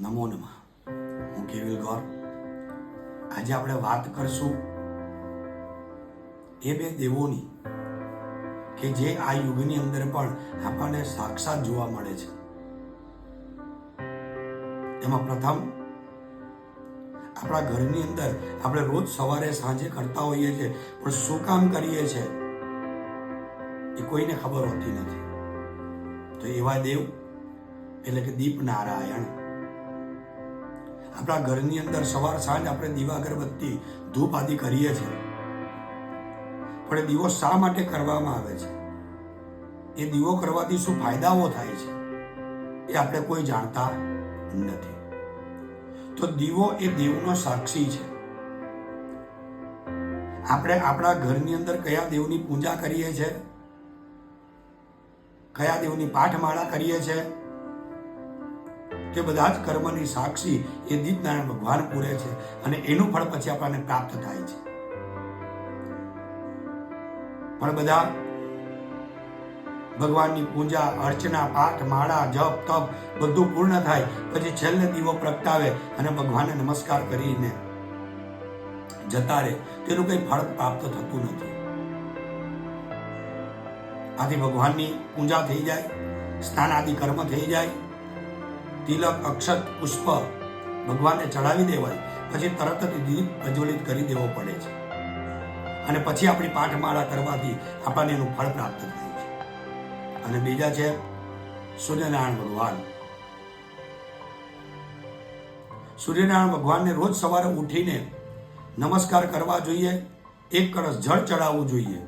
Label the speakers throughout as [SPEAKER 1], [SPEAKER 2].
[SPEAKER 1] નમો નમઃ. હું કેવિલ ગૌર. આજે આપણે વાત કરશું એ બે દેવોની કે જે આ યુગની અંદર પણ આપણને સાક્ષાત જોવા મળે છે. એમાં પ્રથમ, આપણા ઘરની અંદર આપણે રોજ સવારે સાંજે કરતા હોઈએ છીએ, પણ શું કામ કરીએ છીએ એ કોઈને ખબર હોતી નથી. તો એવા દેવ, એટલે કે દીપ નારાયણ આપણા ઘરની અંદર સવાર સાંજ આપણે દીવા અગરબત્તી, ધૂપ આદિ કરીએ છીએ. પણ એ દીવો શા માટે કરવામાં આવે છે? એ દીવો કરવાથી શું ફાયદાઓ થાય છે? એ આપણે કોઈ જાણતા નથી. તો દીવો એ દેવનો સાક્ષી છે. આપણે આપણા ઘરની અંદર કયા દેવની પૂજા કરીએ છીએ કયા દેવની પાઠમાળા કરીએ છીએ તે બધા જ કર્મની સાક્ષી એ દીપનારાયણ ભગવાન પૂરે છે અને એનું ફળ પછી આપણને પ્રાપ્ત થાય છે. પણ બધા ભગવાનની પૂજા, અર્ચના, પાઠ, માળા, જપ, તપ બધું પૂર્ણ થાય, પછી છેલ્લે દીવો પ્રગટાવે અને ભગવાનને નમસ્કાર કરીને જતા રહે. તેનું કંઈ ફળ પ્રાપ્ત થતું નથી. આથી ભગવાનની પૂજા થઈ જાય સ્નાન આદિ કર્મ થઈ જાય તિલક, અક્ષત, પુષ્પ ભગવાનને ચડાવી દેવાય, પછી તરત જ દીપ પ્રજ્વલિત કરી દેવો પડે છે. અને પછી આપણી પાઠમાળા કરવાથી આપણને એનું ફળ પ્રાપ્ત થાય છે. અને બીજા છે સૂર્યનારાયણ ભગવાન. સૂર્યનારાયણ ભગવાનને રોજ સવારે ઉઠીને નમસ્કાર કરવા જોઈએ, એક કળશ જળ ચડાવવું જોઈએ.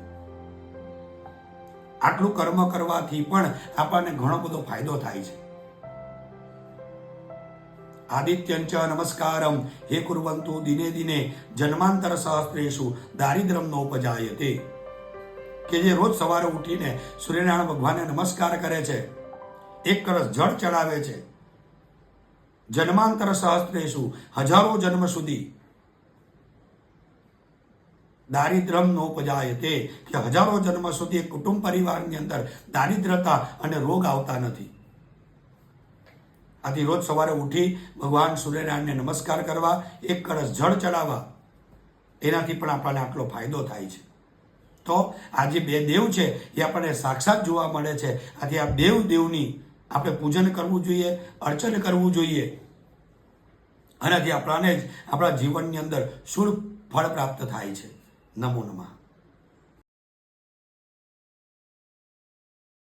[SPEAKER 1] આટલું કર્મ કરવાથી પણ આપણને ઘણો બધો ફાયદો થાય છે. આદિત્યંચ નમસ્કારમ હે કુર્વંતુ દિને દિને જન્માંતર સહસ્ત્રેષુ દારિદ્રમ નોપજાયતે કે જે રોજ સવારે ઉઠીને સૂર્યનારાયણ ભગવાનને નમસ્કાર કરે છે, એક કળશ જળ ચડાવે છે. જન્માંતર સહસ્ત્રેશુ હજારો જન્મ સુધી દારિદ્રમ નોપજાયતે, કે હજારો જન્મ સુધી કુટુંબ પરિવારની અંદર દારિદ્રતા અને રોગ આવતા નથી. આથી રોજ સવારે ઉઠી ભગવાન સૂર્યનારાયણને નમસ્કાર કરવા, એક કળશ જળ ચડાવવા, એનાથી પણ આપણને આટલો ફાયદો થાય છે. તો આ જે બે દેવ છે, એ આપણને સાક્ષાત જોવા મળે છે. આથી આ દેવ દેવની આપણે પૂજન કરવું જોઈએ, અર્ચન કરવું જોઈએ. આનાથી આપણાને જ આપણા જીવનની અંદર શુભ ફળ પ્રાપ્ત થાય છે. નમો નમઃ.